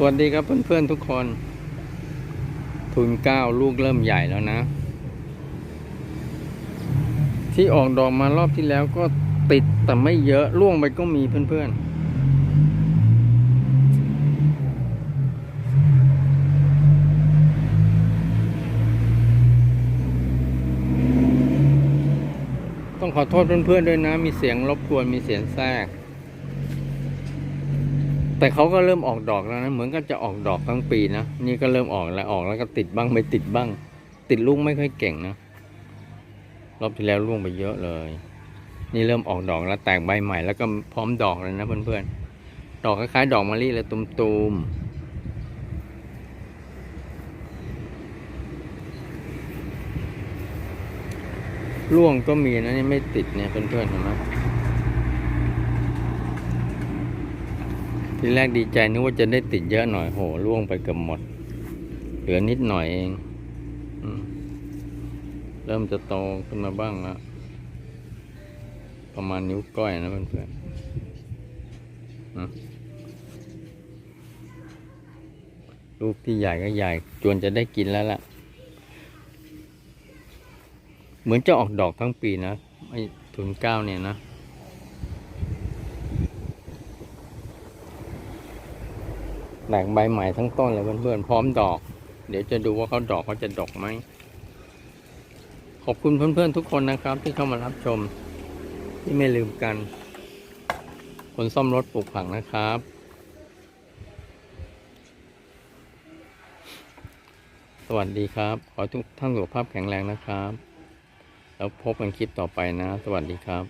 สวัสดีครับเพื่อนๆทุกคน ทุนเก้าลูกเริ่มใหญ่แล้วนะ ที่ออกดอกมารอบที่แล้วก็ติดแต่ไม่เยอะล่วงไปก็มีเพื่อนๆต้องขอโทษเพื่อนๆด้วยนะ มีเสียงรบกวน มีเสียงแทรก แต่เขาก็เริ่มออกดอกแล้วนะเหมือนกับจะออกดอกทั้งปีนะนี่ก็เริ่มออกแล้วออกแล้วก็ติดบ้างไม่ติดบ้าง ติดลูกไม่ค่อยเก่งนะรอบที่แล้วร่วงไปเยอะเลย นี่เริ่มออกดอกแล้วแตกใบใหม่แล้วก็พร้อมดอกเลยนะเพื่อนๆดอกคล้ายๆดอกมะลิเลยตุมๆร่วงก็มีนะนี่ไม่ติดเนี่ยเพื่อนๆเห็นไหม ทีแรกดีใจนึกว่าจะได้ติดเยอะหน่อยโหล่วงไปเกือบหมด เหลือนิดหน่อยเองเริ่มจะโตขึ้นมาบ้างแล้ว ประมาณนิ้วก้อยนะเพื่อนๆนะลูกที่ใหญ่ก็ใหญ่ จวนจะได้กินแล้วล่ะ เหมือนจะออกดอกทั้งปีนะไอ้ทุนเก้าเนี่ยนะ แตกใบใหม่ทั้งต้นเลยเพื่อนๆพร้อมดอก เดี๋ยวจะดูว่าเขาดอกเขาจะดอกไหมขอบคุณเพื่อนๆทุกคนนะครับ ที่เข้ามารับชม ที่ไม่ลืมกัน คนซ่อมรถปลูกผักนะครับ สวัสดีครับ ขอทุกท่านสุขภาพแข็งแรงนะครับ แล้วพบกันคลิปต่อไปนะ สวัสดีครับ